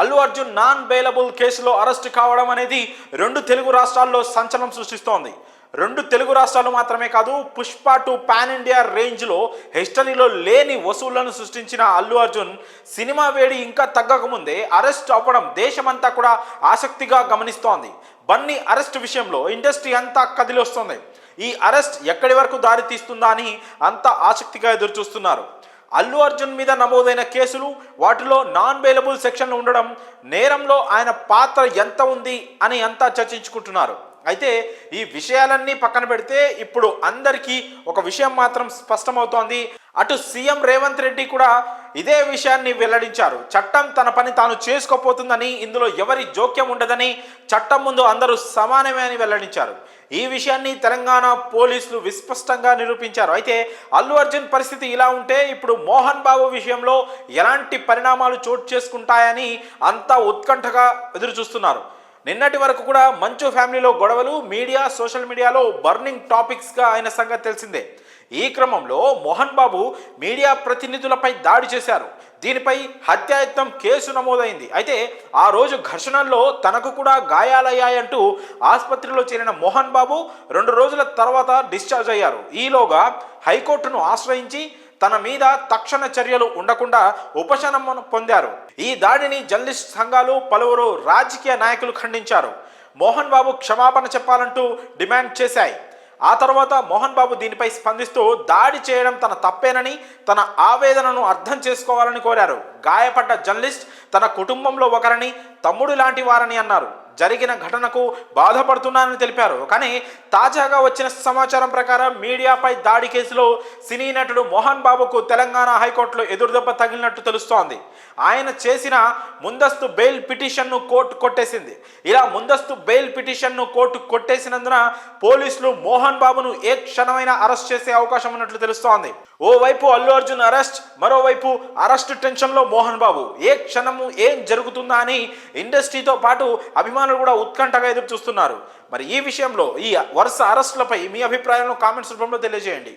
Allu Arjun non bailable కేసులో arrest కావడం అనేది రెండు తెలుగు రాష్ట్రాల్లో సంచలనం సృష్టిస్తోంది. రెండు తెలుగు రాష్ట్రాలు మాత్రమే కాదు పుష్ప టు పాన్ ఇండియా రేంజ్లో హిస్టరీలో లేని వసూళ్ళను సృష్టించిన అల్లు అర్జున్ సినిమా వేడి ఇంకా తగ్గకముందే అరెస్ట్ అవ్వడం దేశమంతా కూడా ఆసక్తిగా గమనిస్తోంది. బన్నీ అరెస్ట్ విషయంలో ఇండస్ట్రీ అంతా కదిలొస్తోంది. ఈ అరెస్ట్ ఎక్కడి వరకు దారి తీస్తుందా అని అంతా ఆసక్తిగా ఎదురుచూస్తున్నారు. అల్లు అర్జున్ మీద నమోదైన కేసులు వాటిలో నాన్ బెయిలబుల్ సెక్షన్లు ఉండడం నేరంలో ఆయన పాత్ర ఎంత ఉంది అని అంతా చర్చించుకుంటున్నారు. అయితే ఈ విషయాలన్నీ పక్కన పెడితే ఇప్పుడు అందరికీ ఒక విషయం మాత్రం స్పష్టమవుతోంది. అటు సీఎం రేవంత్ రెడ్డి కూడా ఇదే విషయాన్ని వెల్లడించారు. చట్టం తన పని తాను చేసుకోపోతుందని ఇందులో ఎవరి జోక్యం ఉండదని చట్టం ముందు అందరూ సమానమే అని వెల్లడించారు. ఈ విషయాన్ని తెలంగాణ పోలీసులు విస్పష్టంగా నిరూపించారు. అయితే అల్లు అర్జున్ పరిస్థితి ఇలా ఉంటే ఇప్పుడు మోహన్ బాబు విషయంలో ఎలాంటి పరిణామాలు చోటు చేసుకుంటాయని అంతా ఉత్కంఠగా ఎదురు చూస్తున్నారు నిన్నటి వరకు కూడా మంచు ఫ్యామిలీలో గొడవలు మీడియా సోషల్ మీడియాలో బర్నింగ్ టాపిక్స్గా అయిన సంగతి తెలిసిందే. ఈ క్రమంలో మోహన్ బాబు మీడియా ప్రతినిధులపై దాడి చేశారు. దీనిపై హత్యాయత్నం కేసు నమోదైంది. అయితే ఆ రోజు ఘర్షణల్లో తనకు కూడా గాయాలయ్యాయంటూ ఆసుపత్రిలో చేరిన మోహన్ బాబు రెండు రోజుల తర్వాత డిశ్చార్జ్ అయ్యారు. ఈలోగా హైకోర్టును ఆశ్రయించి తన మీద తక్షణ చర్యలు ఉండకుండా ఉపశమనం పొందారు. ఈ దాడిని జర్నలిస్ట్ సంఘాలు పలువురు రాజకీయ నాయకులు ఖండించారు. మోహన్ బాబు క్షమాపణ చెప్పాలంటూ డిమాండ్ చేశాయి. ఆ తర్వాత మోహన్ బాబు దీనిపై స్పందిస్తూ దాడి చేయడం తన తప్పేనని తన ఆవేదనను అర్థం చేసుకోవాలని కోరారు. గాయపడ్డ జర్నలిస్ట్ తన కుటుంబంలో ఒకరని తమ్ముడు లాంటి వారని అన్నారు. జరిగిన ఘటనకు బాధపడుతున్నానని తెలిపారు. కానీ తాజాగా వచ్చిన సమాచారం ప్రకారం మీడియాపై దాడి కేసులో సినీ నటుడు మోహన్ బాబుకు తెలంగాణ హైకోర్టులో ఎదురుదెబ్బ తగిలినట్టు తెలుస్తోంది. ఆయన చేసిన ముందస్తు బెయిల్ పిటిషన్ను కోర్టు కొట్టేసింది. ఇలా ముందస్తు బెయిల్ పిటిషన్ను కోర్టు కొట్టేసినందున పోలీసులు మోహన్ బాబును ఏ క్షణమైనా అరెస్ట్ చేసే అవకాశం ఉన్నట్లు తెలుస్తోంది. ఓవైపు అల్లు అర్జున్ అరెస్ట్ మరోవైపు అరెస్ట్ టెన్షన్లో మోహన్ బాబు. ఏ క్షణము ఏం జరుగుతుందా అని ఇండస్ట్రీతో పాటు అభిమానులు కూడా ఉత్కంఠగా ఎదురు చూస్తున్నారు. మరి ఈ విషయంలో ఈ వరుస అరెస్టులపై మీ అభిప్రాయాలను కామెంట్స్ రూపంలో తెలియజేయండి.